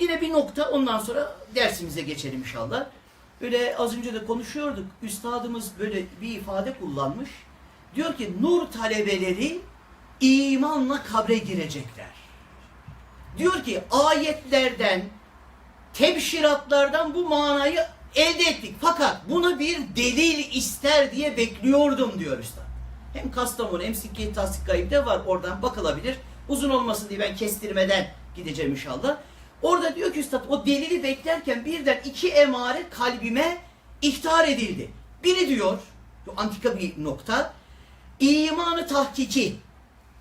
Yine bir nokta ondan sonra dersimize geçelim inşallah. Böyle az önce de konuşuyorduk. Üstadımız böyle bir ifade kullanmış. Diyor ki nur talebeleri imanla kabre girecekler. Diyor ki ayetlerden, tebşiratlardan bu manayı elde ettik. Fakat buna bir delil ister diye bekliyordum diyor Üstad. Hem Kastamonu hem Sikke-i Tasdikayı'da var oradan bakılabilir. Uzun olmasın diye ben kestirmeden gideceğim inşallah. Orada diyor ki Üstad o delili beklerken birden iki emare kalbime ihtar edildi. Biri diyor, bu antika bir nokta, imanı tahkiki,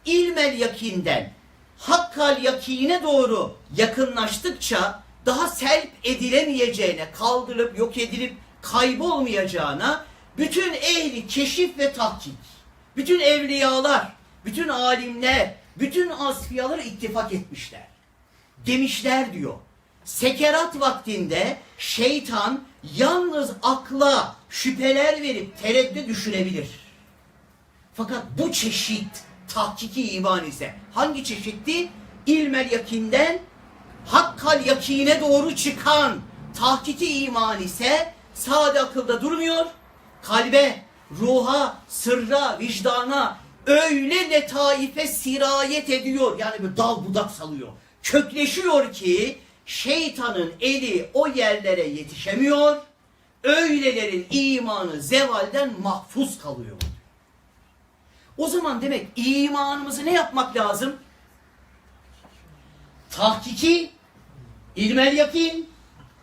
ilmel yakinden, hakkal yakine doğru yakınlaştıkça daha selp edilemeyeceğine, kaldırılıp yok edilip kaybolmayacağına bütün ehli keşif ve tahkik, bütün evliyalar, bütün alimler, bütün asfiyalar ittifak etmişler. Demişler diyor. Sekerat vaktinde şeytan yalnız akla şüpheler verip tereddüt düşürebilir. Fakat bu çeşit tahkiki iman ise hangi çeşitti? İlmel yakinden hakkal yakine doğru çıkan tahkiki iman ise sade akılda durmuyor. Kalbe, ruha, sırra, vicdana öyle letaife sirayet ediyor. Yani bir dal budak salıyor. Kökleşiyor ki şeytanın eli o yerlere yetişemiyor. Öylelerin imanı zevalden mahfuz kalıyor. O zaman demek imanımızı ne yapmak lazım? Tahkiki, ilmel yakin,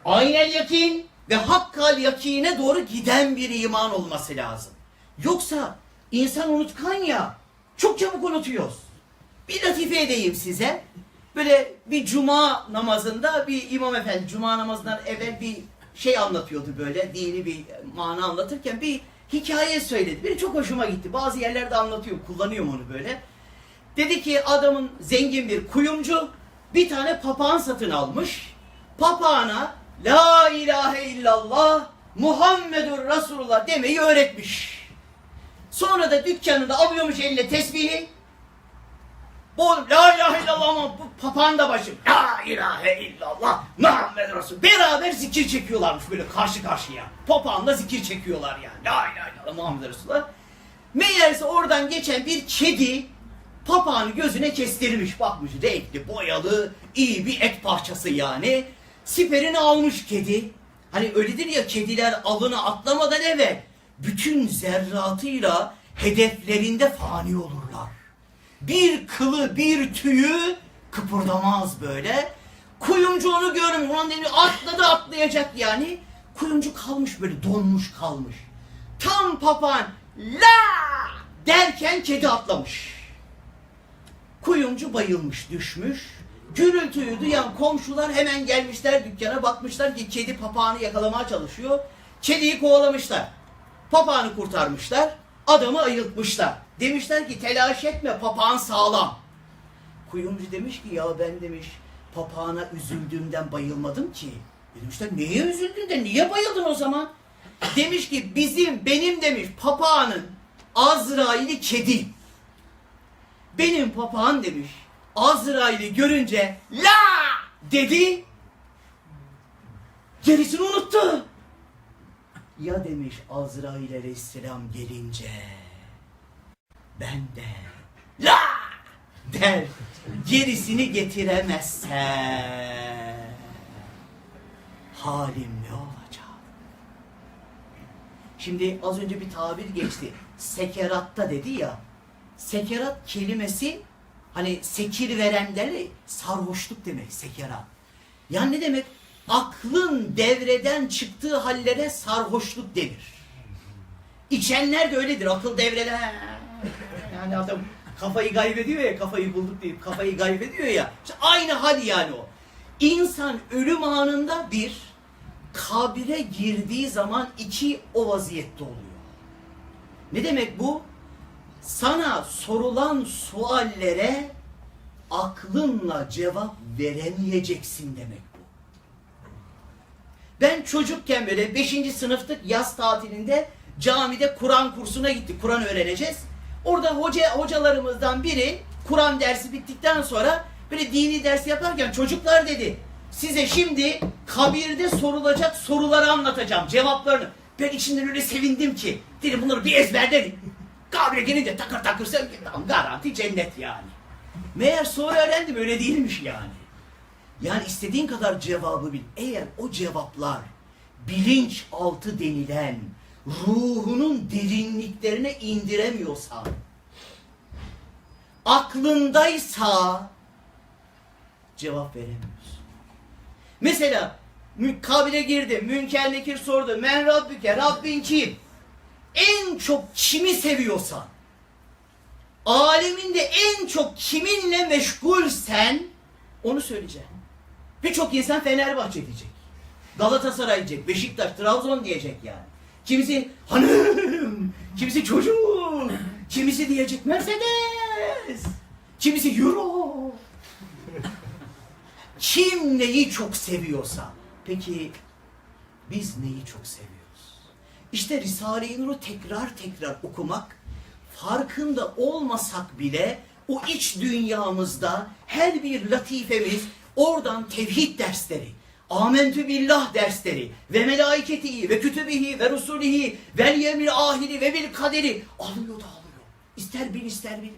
aynel yakin ve hakkal yakine doğru giden bir iman olması lazım. Yoksa insan unutkan ya, çok çabuk unutuyoruz. Bir latife edeyim size. Böyle bir cuma namazında bir imam efendi cuma namazından evvel bir şey anlatıyordu böyle dini bir mana anlatırken bir hikaye söyledi. Benim çok hoşuma gitti. Bazı yerlerde anlatıyor, kullanıyorum onu böyle. Dedi ki adamın zengin bir kuyumcu bir tane papağan satın almış. Papağana La ilahe illallah Muhammedur Resulullah demeyi öğretmiş. Sonra da dükkanında alıyormuş eline tesbihi. Bu la ilahe illallah ama bu papağan da başı. La ilahe illallah Muhammed Resul. Beraber zikir çekiyorlarmış böyle karşı karşıya. Papağanla zikir çekiyorlar yani. La ilahe illallah Muhammed Resulullah. Meğerse oradan geçen bir kedi papağanı gözüne kestirmiş. Bakmış renkli, boyalı, iyi bir et parçası yani. Siperini almış kedi. Hani öyledir ya kediler alına atlamadan evvel bütün zerratıyla hedeflerinde fani olurlar. Bir kılı bir tüyü kıpırdamaz böyle. Kuyumcu onu görmüş. Ulan demiş atladı atlayacak yani. Kuyumcu kalmış böyle donmuş kalmış. Tam papağan la derken kedi atlamış. Kuyumcu bayılmış düşmüş. Gürültüyü duyan komşular hemen gelmişler dükkana bakmışlar ki kedi papağanı yakalamaya çalışıyor. Kediyi kovalamışlar. Papağanı kurtarmışlar. Adamı ayıltmışlar. Demişler ki telaş etme papağan sağlam. Kuyumcu demiş ki ya ben demiş papağana üzüldüğümden bayılmadım ki. Demişler neye üzüldün de niye bayıldın o zaman? Demiş ki bizim benim demiş papağanın Azrail'i kedi. Benim papağan demiş Azrail'i görünce la dedi. Gerisini unuttu. Ya demiş Azrail aleyhisselam gelince ben de la der gerisini getiremezse halim ne olacak? Şimdi az önce bir tabir geçti. Sekeratta dedi ya. Sekerat kelimesi hani sekir veren derler sarhoşluk demek sekerat. Yani ne demek? Aklın devreden çıktığı hallere sarhoşluk denir. İçenler de öyledir. Akıl devreden. Yani adam kafayı kaybediyor ya kafayı bulduk deyip kafayı kaybediyor ya. İşte aynı hal yani o. İnsan ölüm anında bir, kabire girdiği zaman iki o vaziyette oluyor. Ne demek bu? Sana sorulan suallere aklınla cevap veremeyeceksin demek. Ben çocukken böyle 5. sınıftık yaz tatilinde camide Kur'an kursuna gittik. Kur'an öğreneceğiz. Orada hoca hocalarımızdan biri Kur'an dersi bittikten sonra böyle dini ders yaparken çocuklar dedi. size şimdi kabirde sorulacak soruları anlatacağım. Cevaplarını. Ben içinden öyle sevindim ki. Dedim bunları bir ezberledim. Kabre gelince takır takır sen garanti cennet yani. Meğer sonra öğrendim öyle değilmiş yani. Yani istediğin kadar cevabı bil. Eğer o cevaplar bilinçaltı denilen ruhunun derinliklerine indiremiyorsan, aklındaysa cevap veremiyorsun. Mesela kabire girdi, Münker Nekir sordu, Men Rabbüke, Rabbin kim? En çok kimi seviyorsan, aleminde en çok kiminle meşgulsen onu söyleyeceksin. Birçok insan Fenerbahçe diyecek. Galatasaray diyecek, Beşiktaş, Trabzon diyecek yani. Kimisi hanım, kimisi çocuğum, kimisi diyecek Mercedes, kimisi Euro. Kim neyi çok seviyorsa. Peki biz neyi çok seviyoruz? İşte Risale-i Nur'u tekrar tekrar okumak, farkında olmasak bile o iç dünyamızda her bir latifemiz oradan tevhid dersleri, Amentü billah dersleri ve melaiketihi ve kütübihi ve rusulihi vel yemil ahiri ve bil kaderi alıyor da alıyor. İster bil ister bil.